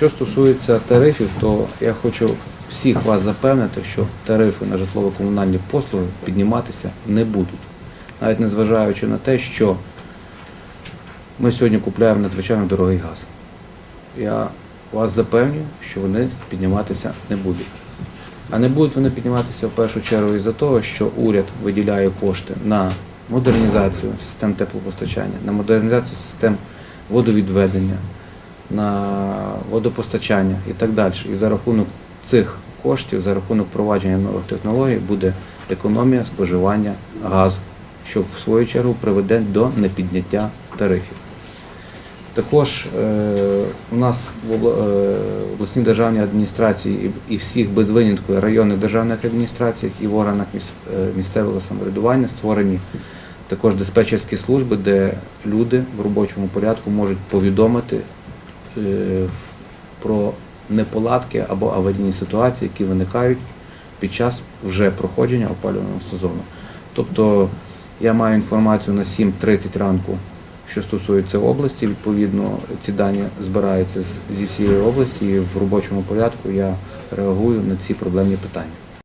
Що стосується тарифів, то я хочу всіх вас запевнити, що тарифи на житлово-комунальні послуги підніматися не будуть. Навіть незважаючи на те, що ми сьогодні купуємо надзвичайно дорогий газ. Я вас запевнюю, що вони підніматися не будуть. А не будуть вони підніматися в першу чергу із-за того, що уряд виділяє кошти на модернізацію систем теплопостачання, на модернізацію систем водовідведення, на водопостачання і так далі. І за рахунок цих коштів, за рахунок впровадження нових технологій буде економія споживання газу, що в свою чергу приведе до непідняття тарифів. Також е, у нас в е, обласній державній адміністрації і всіх без винятку районних державних адміністраціях і в органах е, місцевого самоврядування створені також диспетчерські служби, де люди в робочому порядку можуть повідомити про неполадки або аварійні ситуації, які виникають під час вже проходження опалювального сезону. Тобто я маю інформацію на 7.30 ранку, що стосується області. Відповідно, ці дані збираються зі всієї області і в робочому порядку я реагую на ці проблемні питання.